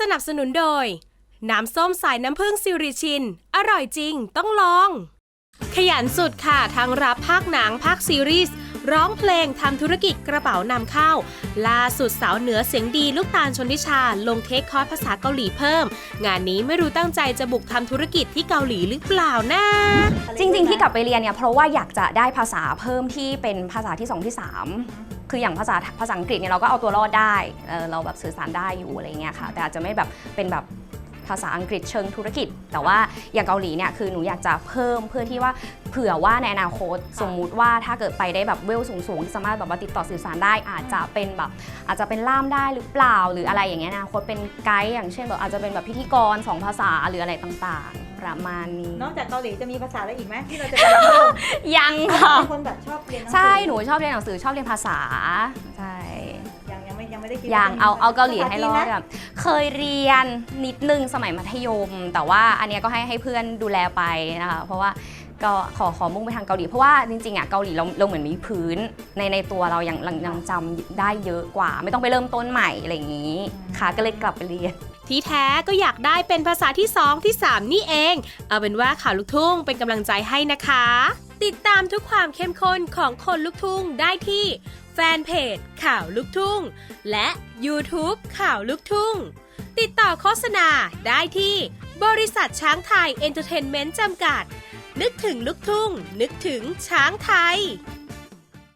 สนับสนุนโดย น้ำส้มสายน้ำผึ้งซิริชิน อร่อยจริงต้องลอง ขยันสุดค่ะทั้งรับภาคหนังภาคซีรีส์ร้องเพลงทำธุรกิจกระเป๋านำเข้า ล่าสุดสาวเหนือเสียงดีลูกตาลชนทิชา ลงเทคคอร์สภาษาเกาหลีเพิ่ม งานนี้ไม่รู้ตั้งใจจะบุกทำธุรกิจที่เกาหลีหรือเปล่านะ จริง ๆ ที่กลับไปเรียนเนี่ยเพราะว่าอยากจะได้ภาษาเพิ่มที่เป็นภาษาที่2ที่3 คืออย่างภาษาภาษาอังกฤษเนี่ยเราก็เอาตัวรอดได้เออเราแบบสื่อสารได้อยู่อะไรเงี้ยค่ะ แต่อาจจะไม่แบบเป็นแบบภาษาอังกฤษเชิงธุรกิจ แต่ว่าอย่างเกาหลีเนี่ยคือหนูอยากจะเพิ่มเพื่อที่ว่าเผื่อว่าในอนาคตสมมุติว่าถ้าเกิดไปได้แบบเวลสูงๆที่สามารถแบบว่าติดต่อสื่อสารได้ อาจจะเป็นแบบอาจจะเป็นล่ามได้หรือเปล่าหรืออะไรอย่างเงี้ยนาคตเป็นไกด์อย่างเช่นแบบอาจจะเป็นแบบพิธีกรสองภาษาหรืออะไรต่างๆ ประมาณนี้ นอกจากเกาหลีจะมีภาษาอะไรอีกไหมที่เราจะไปเรียนเพิ่มยังค่ะ เป็นคนแบบชอบเรียนหนังสือใช่หนูชอบเรียนหนังสือชอบเรียนภาษาใช่ ยังยังไม่ยังไม่ได้คิดอย่างว่จะมีเอาเอาเกาหลีให้รอดภาษาจีนนะแบบเคยเรียนนิดนึงสมัยมัธยม แต่ว่าอันเนี้ยก็ให้ให้เพื่อนดูแลไปนะคะเพราะว่าก็ขอขอมุ่งไปทางเกาหลีเพราะว่าจริงๆอะเกาหลีเราเราเหมือนมีพื้นในในตัวเรายังยังยังจำได้เยอะกว่า ไม่ต้องไปเริ่มต้นใหม่อะไรอย่างนี้ค่ะก็เลยกลับไปเรียน ที่แท้ก็อยากได้เป็นภาษาที่ 2 ที่ 3 นี่เอง เอาเป็นว่าข่าวลูกทุ่งเป็นกำลังใจให้นะคะ ติดตามทุกความเข้มข้นของคนลูกทุ่งได้ที่ แฟนเพจข่าวลูกทุ่ง และ YouTube ข่าวลูกทุ่ง ติดต่อโฆษณาได้ที่ บริษัทช้างไทยเอนเตอร์เทนเมนต์จำกัด นึกถึงลูกทุ่ง นึกถึงช้างไทย